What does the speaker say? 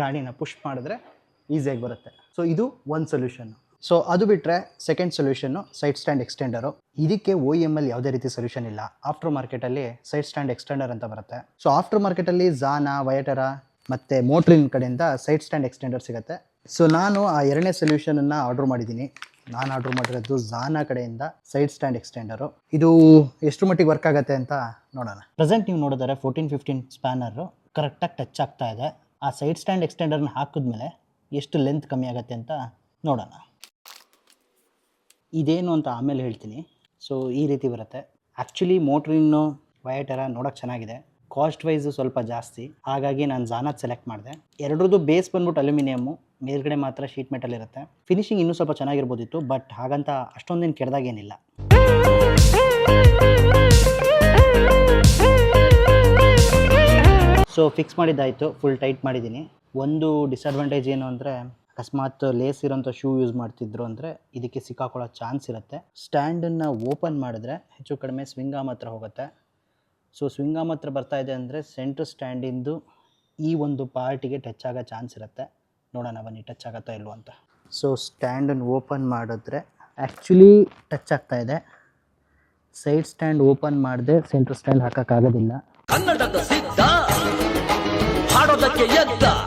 ಗಾಡಿನ ಪುಷ್ ಮಾಡಿದ್ರೆ ಈಸಿಯಾಗಿ ಬರುತ್ತೆ. ಸೊ ಇದು ಒಂದು ಸೊಲ್ಯೂಷನ್ ಸೊ ಅದು ಬಿಟ್ಟರೆ second solution side stand extender ಇದಕ್ಕೆ ಓ ಎಂ ಎಲ್ ಯಾವುದೇ ರೀತಿ ಸೊಲ್ಯೂಷನ್ ಇಲ್ಲ. ಆಫ್ಟರ್ ಮಾರ್ಕೆಟಲ್ಲಿ ಸೈಡ್ ಸ್ಟ್ಯಾಂಡ್ ಎಕ್ಸ್ಟೆಂಡರ್ ಅಂತ ಬರುತ್ತೆ. ಸೊ ಆಫ್ಟರ್ ಮಾರ್ಕೆಟಲ್ಲಿ ಝಾನಾ ವಯಟರ ಮತ್ತು ಮೋಟ್ರಿನ್ ಕಡೆಯಿಂದ ಸೈಡ್ ಸ್ಟ್ಯಾಂಡ್ ಎಕ್ಸ್ಟೆಂಡರ್ ಸಿಗುತ್ತೆ. ಸೊ ನಾನು ಆ ಎರಡನೇ ಸೊಲ್ಯೂಷನನ್ನು ಆರ್ಡ್ರ್ ಮಾಡಿದ್ದೀನಿ. ನಾನು ಆರ್ಡ್ರ್ ಮಾಡಿರೋದು ಝಾನಾ ಕಡೆಯಿಂದ ಸೈಡ್ ಸ್ಟ್ಯಾಂಡ್ ಎಕ್ಸ್ಟೆಂಡರು ಇದು ಎಷ್ಟು ಮಟ್ಟಿಗೆ ವರ್ಕ್ ಆಗುತ್ತೆ ಅಂತ ನೋಡೋಣ. ಪ್ರೆಸೆಂಟ್ ನೀವು ನೋಡಿದರೆ ಫೋರ್ಟೀನ್ ಫಿಫ್ಟೀನ್ ಸ್ಪ್ಯಾನರು ಕರೆಕ್ಟಾಗಿ ಟಚ್ ಆಗ್ತಾ ಇದೆ. ಆ ಸೈಡ್ ಸ್ಟ್ಯಾಂಡ್ ಎಕ್ಸ್ಟೆಂಡರ್ನ ಹಾಕಿದ್ಮೇಲೆ ಎಷ್ಟು ಲೆಂತ್ ಕಮ್ಮಿ ಆಗುತ್ತೆ ಅಂತ ನೋಡೋಣ. ಇದೇನು ಅಂತ ಆಮೇಲೆ ಹೇಳ್ತೀನಿ. ಸೊ ಈ ರೀತಿ ಬರುತ್ತೆ. ಆ್ಯಕ್ಚುಲಿ ಮೋಟ್ರಿನ್ನು ವಯಟರ ನೋಡೋಕೆ ಚೆನ್ನಾಗಿದೆ. ಕಾಸ್ಟ್ ವೈಸು ಸ್ವಲ್ಪ ಜಾಸ್ತಿ. ಹಾಗಾಗಿ ನಾನು ಜಾನತ್ ಸೆಲೆಕ್ಟ್ ಮಾಡಿದೆ. ಎರಡರದ್ದು ಬೇಸ್ ಬಂದ್ಬಿಟ್ಟು ಅಲ್ಯೂಮಿನಿಯಮ್ಮು ಮೇಲ್ಗಡೆ ಮಾತ್ರ ಶೀಟ್ ಮೆಟಲ್ ಇರುತ್ತೆ. ಫಿನಿಶಿಂಗ್ ಇನ್ನೂ ಸ್ವಲ್ಪ ಚೆನ್ನಾಗಿರ್ಬೋದಿತ್ತು ಬಟ್ ಹಾಗಂತ ಅಷ್ಟೊಂದೇನು ಕೆಡ್ದಾಗೇನಿಲ್ಲ. ಸೊ ಫಿಕ್ಸ್ ಮಾಡಿದ್ದಾಯಿತು ಫುಲ್ ಟೈಟ್ ಮಾಡಿದ್ದೀನಿ. ಒಂದು ಡಿಸ್ಅಡ್ವಾಂಟೇಜ್ ಏನು ಅಂದರೆ, ಅಕಸ್ಮಾತ್ ಲೇಸ್ ಇರೋಂಥ ಶೂ ಯೂಸ್ ಮಾಡ್ತಿದ್ರು ಅಂದರೆ, ಇದಕ್ಕೆ ಸಿಕ್ಕಾಕೊಳ್ಳೋ ಚಾನ್ಸ್ ಇರುತ್ತೆ. ಸ್ಟ್ಯಾಂಡನ್ನು ಓಪನ್ ಮಾಡಿದ್ರೆ, ಹೆಚ್ಚು ಕಡಿಮೆ ಸ್ವಿಂಗಾಮ್ ಹತ್ರ ಹೋಗುತ್ತೆ. ಸೊ ಸ್ವಿಂಗಾಮ್ ಹತ್ರ ಬರ್ತಾ ಇದೆ ಅಂದರೆ ಸೆಂಟ್ರ್ ಸ್ಟ್ಯಾಂಡಿಂದು ಈ ಒಂದು ಪಾರ್ಟಿಗೆ ಟಚ್ ಆಗೋ ಚಾನ್ಸ್ ಇರುತ್ತೆ. ನೋಡೋಣ, ಬನ್ನಿ ಟಚ್ ಆಗುತ್ತಾ ಇಲ್ವೋ ಅಂತ. ಸೊ ಸ್ಟ್ಯಾಂಡನ್ನು ಓಪನ್ ಮಾಡಿದ್ರೆ ಆ್ಯಕ್ಚುಲಿ ಟಚ್ ಆಗ್ತಾ ಇದೆ. ಸೈಡ್ ಸ್ಟ್ಯಾಂಡ್ ಓಪನ್ ಮಾಡಿದೆ ಸೆಂಟ್ರ್ ಸ್ಟ್ಯಾಂಡ್ ಹಾಕೋಕ್ಕಾಗೋದಿಲ್ಲ yadda.